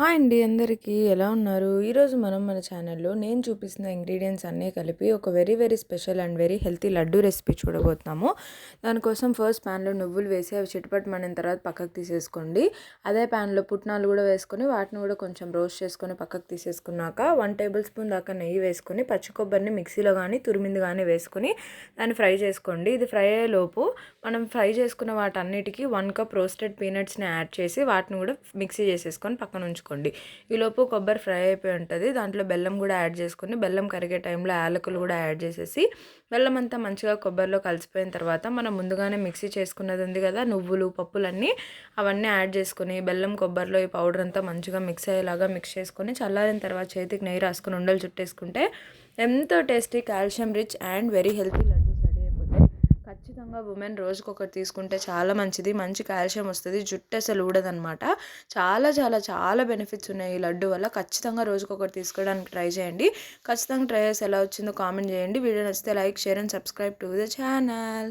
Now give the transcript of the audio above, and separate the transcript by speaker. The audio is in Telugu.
Speaker 1: హాయ్ అండి అందరికీ. ఎలా ఉన్నారు? ఈరోజు మనం మన ఛానల్లో నేను చూపిస్తున్న ఇంగ్రీడియంట్స్ అన్నీ కలిపి ఒక very very special and very healthy laddu recipe చూడబోతున్నాము. దానికోసం ఫస్ట్ ప్యాన్లో నువ్వులు వేసి అవి చిటపటమనిన తర్వాత పక్కకు తీసేసుకోండి. అదే ప్యాన్లో పుట్నాలు కూడా వేసుకొని వాటిని కూడా కొంచెం రోస్ట్ చేసుకొని పక్కకు తీసేసుకున్నాక వన్ టేబుల్ స్పూన్ దాకా నెయ్యి వేసుకొని పచ్చి కొబ్బరిని మిక్సీలో కానీ తురిమింది కానీ వేసుకొని దాన్ని ఫ్రై చేసుకోండి. ఇది ఫ్రై అయ్యేలోపు మనం ఫ్రై చేసుకున్న వాటన్నిటికీ వన్ కప్ రోస్టెడ్ పీనట్స్ని యాడ్ చేసి వాటిని కూడా మిక్సీ చేసేసుకొని పక్కన ఉంచుకోండి చేసుకోండి ఈలోపు కొబ్బరి ఫ్రై అయిపోయి ఉంటుంది. దాంట్లో బెల్లం కూడా యాడ్ చేసుకొని బెల్లం కరిగే టైంలో యాలకులు కూడా యాడ్ చేసేసి బెల్లం అంతా మంచిగా కొబ్బరిలో కలిసిపోయిన తర్వాత మనం ముందుగానే మిక్సీ చేసుకున్నది ఉంది కదా నువ్వులు పప్పులన్నీ అవన్నీ యాడ్ చేసుకొని బెల్లం కొబ్బరిలో ఈ పౌడర్ అంతా మంచిగా మిక్స్ అయ్యేలాగా మిక్స్ చేసుకొని చల్లారిన తర్వాత చేతికి నెయ్యి రాసుకొని ఉండలు చుట్టేసుకుంటే ఎంతో tasty calcium rich and very healthy ఖచ్చితంగా ఉమెన్ రోజుకి ఒకటి తీసుకుంటే చాలా మంచిది. మంచి కాల్షియం వస్తుంది. జుట్టు అసలు ఊడదనమాట చాలా చాలా చాలా బెనిఫిట్స్ ఉన్నాయి ఈ లడ్డు వల్ల. ఖచ్చితంగా రోజుకి ఒకటి తీసుకోవడానికి ట్రై చేయండి. ఖచ్చితంగా ట్రై చేసి ఎలా వచ్చిందో కామెంట్ చేయండి. వీడియో నచ్చితే like share and subscribe to the channel